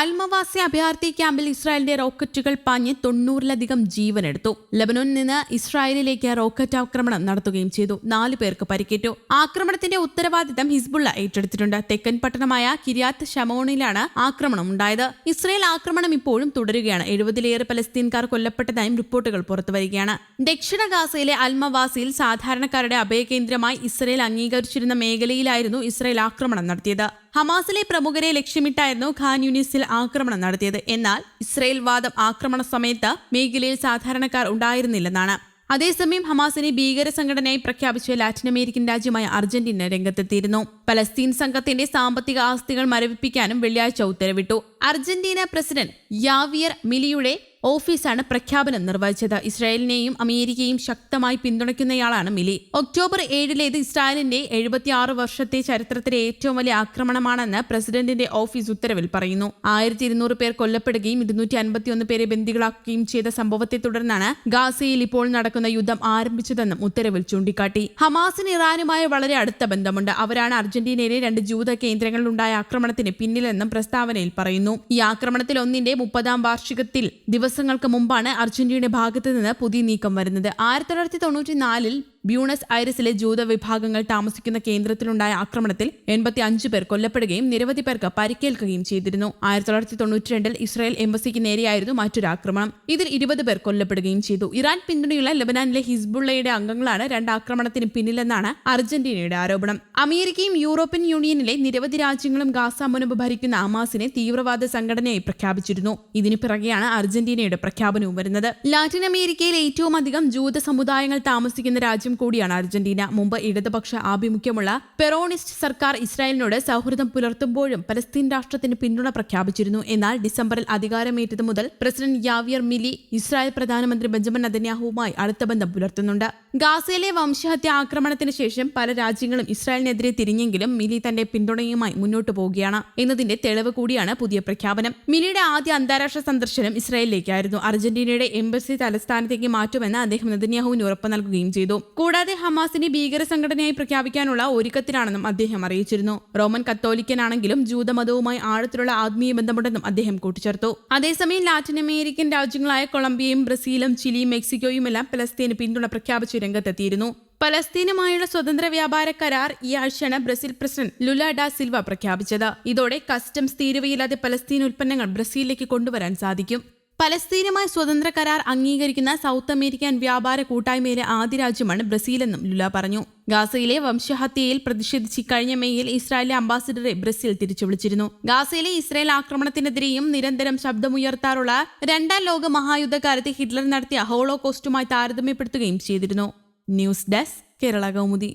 അൽമവാസി അഭയാർത്ഥി ക്യാമ്പിൽ ഇസ്രായേലിന്റെ റോക്കറ്റുകൾ പാഞ്ഞ് തൊണ്ണൂറിലധികം ജീവനെടുത്തു. ലബനോനിൽ നിന്ന് ഇസ്രായേലിലേക്ക് റോക്കറ്റ് ആക്രമണം നടത്തുകയും ചെയ്തു. നാല് പേർക്ക് പരിക്കേറ്റു. ആക്രമണത്തിന്റെ ഉത്തരവാദിത്തം ഹിസ്ബുള്ള ഏറ്റെടുത്തിട്ടുണ്ട്. തെക്കൻ പട്ടണമായ കിരിയാത്ത് ഷമോണിലാണ് ആക്രമണം ഉണ്ടായത്. ഇസ്രായേൽ ആക്രമണം ഇപ്പോഴും തുടരുകയാണ്. എഴുപതിലേറെ പലസ്തീൻകാർ കൊല്ലപ്പെട്ടതായും റിപ്പോർട്ടുകൾ പുറത്തു വരികയാണ്. ദക്ഷിണ ഗാസയിലെ അൽമവാസിയിൽ സാധാരണക്കാരുടെ അഭയകേന്ദ്രമായി ഇസ്രായേൽ അംഗീകരിച്ചിരുന്ന മേഖലയിലായിരുന്നു ഇസ്രായേൽ ആക്രമണം നടത്തിയത്. ഹമാസിലെ പ്രമുഖരെ ലക്ഷ്യമിട്ടായിരുന്നു ഖാൻ യൂണിസിൽ ആക്രമണം നടത്തിയത്. എന്നാൽ ഇസ്രയേൽ വാദം ആക്രമണ സമയത്ത് മേഖലയിൽ സാധാരണക്കാർ ഉണ്ടായിരുന്നില്ലെന്നാണ്. അതേസമയം ഹമാസിനെ ഭീകര സംഘടനയായി പ്രഖ്യാപിച്ച ലാറ്റിൻ അമേരിക്കൻ രാജ്യമായ അർജന്റീന രംഗത്തെത്തിയിരുന്നു. പലസ്തീൻ സംഘത്തിന്റെ സാമ്പത്തിക ആസ്തികൾ മരവിപ്പിക്കാനും വെള്ളിയാഴ്ച ഉത്തരവിട്ടു. അർജന്റീന പ്രസിഡന്റ് യാവിയർ മിലിയുടെ ഓഫീസാണ് പ്രഖ്യാപനം നിർവഹിച്ചത്. ഇസ്രായേലിനെയും അമേരിക്കയും ശക്തമായി പിന്തുണയ്ക്കുന്നയാളാണ് മിലി. ഒക്ടോബർ ഏഴിലേത് ഇസ്രായേലിന്റെ എഴുപത്തിയാറ് വർഷത്തെ ചരിത്രത്തിലെ ഏറ്റവും വലിയ ആക്രമണമാണെന്ന് പ്രസിഡന്റിന്റെ ഓഫീസ് ഉത്തരവിൽ പറയുന്നു. ആയിരത്തി ഇരുന്നൂറ് പേർ കൊല്ലപ്പെടുകയും ഇരുന്നൂറ്റി അൻപത്തിയൊന്ന് പേരെ ബന്ദികളാക്കുകയും ചെയ്ത സംഭവത്തെ തുടർന്നാണ് ഗാസയിൽ ഇപ്പോൾ നടക്കുന്ന യുദ്ധം ആരംഭിച്ചതെന്നും ഉത്തരവിൽ ചൂണ്ടിക്കാട്ടി. ഹമാസിന് ഇറാനുമായി വളരെ അടുത്ത ബന്ധമുണ്ട്. അവരാണ് അർജന്റീനയിലെ രണ്ട് ജൂത കേന്ദ്രങ്ങളിലുണ്ടായ ആക്രമണത്തിന് പിന്നിലെന്നും പ്രസ്താവനയിൽ പറയുന്നു. ഈ ആക്രമണത്തിൽ ഒന്നിന്റെ മുപ്പതാം വാർഷികത്തിൽ ദിവസങ്ങൾക്ക് മുമ്പാണ് അർജന്റീനയുടെ ഭാഗത്ത് നിന്ന് പുതിയ നീക്കം വരുന്നത്. ആയിരത്തി തൊള്ളായിരത്തി തൊണ്ണൂറ്റി നാലിൽ ബ്യൂണസ് ഐറിസിലെ ജൂത വിഭാഗങ്ങൾ താമസിക്കുന്ന കേന്ദ്രത്തിലുണ്ടായ ആക്രമണത്തിൽ എൺപത്തി അഞ്ച് പേർ കൊല്ലപ്പെടുകയും നിരവധി പേർക്ക് പരിക്കേൽക്കുകയും ചെയ്തിരുന്നു. ആയിരത്തി തൊള്ളായിരത്തി തൊണ്ണൂറ്റി രണ്ടിൽ ഇസ്രായേൽ എംബസിക്ക് നേരെയായിരുന്നു മറ്റൊരു ആക്രമണം. ഇതിൽ ഇരുപത് പേർ കൊല്ലപ്പെടുകയും ചെയ്തു. ഇറാൻ പിന്തുണയുള്ള ലബനാനിലെ ഹിസ്ബുള്ളയുടെ അംഗങ്ങളാണ് രണ്ട് ആക്രമണത്തിന് പിന്നിലെന്നാണ് അർജന്റീനയുടെ ആരോപണം. അമേരിക്കയും യൂറോപ്യൻ യൂണിയനിലെ നിരവധി രാജ്യങ്ങളും ഗാസ മുനമ്പ് ഭരിക്കുന്ന അമാസിനെ തീവ്രവാദ സംഘടനയായി പ്രഖ്യാപിച്ചിരുന്നു. ഇതിനു പിറകെയാണ് അർജന്റീനയുടെ പ്രഖ്യാപനവും വരുന്നത്. ലാറ്റിൻ അമേരിക്കയിൽ ഏറ്റവും അധികം ജൂത സമുദായങ്ങൾ താമസിക്കുന്ന രാജ്യം കൂടിയാണ് അർജന്റീന. മുമ്പ് ഇടതുപക്ഷ ആഭിമുഖ്യമുള്ള പെറോണിസ്റ്റ് സർക്കാർ ഇസ്രായേലിനോട് സൗഹൃദം പുലർത്തുമ്പോഴും പലസ്തീൻ രാഷ്ട്രത്തിന് പിന്തുണ പ്രഖ്യാപിച്ചിരുന്നു. എന്നാൽ ഡിസംബറിൽ അധികാരമേറ്റത് മുതൽ പ്രസിഡന്റ് യാവിയർ മിലി ഇസ്രായേൽ പ്രധാനമന്ത്രി ബെഞ്ചമിൻ നദന്യാഹുവുമായി അടുത്ത ബന്ധം പുലർത്തുന്നുണ്ട്. ഗാസയിലെ വംശഹത്യ ആക്രമണത്തിന് ശേഷം പല രാജ്യങ്ങളും ഇസ്രായേലിനെതിരെ തിരിഞ്ഞെങ്കിലും മിലി തന്റെ പിന്തുണയുമായി മുന്നോട്ടു പോവുകയാണ്. എന്നതിന്റെ തെളിവ് കൂടിയാണ് പുതിയ പ്രഖ്യാപനം. മിലിയുടെ ആദ്യ അന്താരാഷ്ട്ര സന്ദർശനം ഇസ്രായേലിലേക്കായിരുന്നു. അർജന്റീനയുടെ എംബസി തലസ്ഥാനത്തേക്ക് മാറ്റുമെന്ന് അദ്ദേഹം നദന്യാഹുവിന് ഉറപ്പ് നൽകുകയും ചെയ്തു. കൂടാതെ ഹമാസിനെ ഭീകര സംഘടനയായി പ്രഖ്യാപിക്കാനുള്ള ഒരുക്കത്തിലാണെന്നും അദ്ദേഹം അറിയിച്ചിരുന്നു. റോമൻ കത്തോലിക്കനാണെങ്കിലും ജൂതമതവുമായി ആഴത്തിലുള്ള ആത്മീയ ബന്ധമുണ്ടെന്നും അദ്ദേഹം കൂട്ടിച്ചേർത്തു. അതേസമയം ലാറ്റിൻ അമേരിക്കൻ രാജ്യങ്ങളായ കൊളംബിയയും ബ്രസീലും ചിലിയും മെക്സിക്കോയുമെല്ലാം പലസ്തീന് പിന്തുണ പ്രഖ്യാപിച്ച് രംഗത്തെത്തിയിരുന്നു. പലസ്തീനുമായുള്ള സ്വതന്ത്ര വ്യാപാര കരാർ ഈ ആഴ്ചയാണ് Brazil president Lula da Silva പ്രഖ്യാപിച്ചത്. ഇതോടെ കസ്റ്റംസ് തീരുവയില്ലാതെ പലസ്തീൻ ഉൽപ്പന്നങ്ങൾ ബ്രസീലിലേക്ക് കൊണ്ടുവരാൻ സാധിക്കും. പലസ്തീനുമായി സ്വതന്ത്ര കരാർ അംഗീകരിക്കുന്ന സൗത്ത് അമേരിക്കൻ വ്യാപാര കൂട്ടായ്മയിലെ ആദ്യ രാജ്യമാണ് ബ്രസീലെന്നും ലുല പറഞ്ഞു. ഗാസയിലെ വംശഹത്യയിൽ പ്രതിഷേധിച്ച് കഴിഞ്ഞ മെയ്യിൽ ഇസ്രായേലിലെ അംബാസിഡറെ ബ്രസീൽ തിരിച്ചു വിളിച്ചിരുന്നു ഗാസയിലെ ഇസ്രായേൽ ആക്രമണത്തിനെതിരെയും നിരന്തരം ശബ്ദമുയർത്താറുള്ള രണ്ടാം ലോക മഹായുദ്ധകാലത്ത് ഹിറ്റ്ലർ നടത്തിയ ഹോളോകോസ്റ്റുമായി താരതമ്യപ്പെടുത്തുകയും ചെയ്തിരുന്നു. News desk Kerala Kaumudi.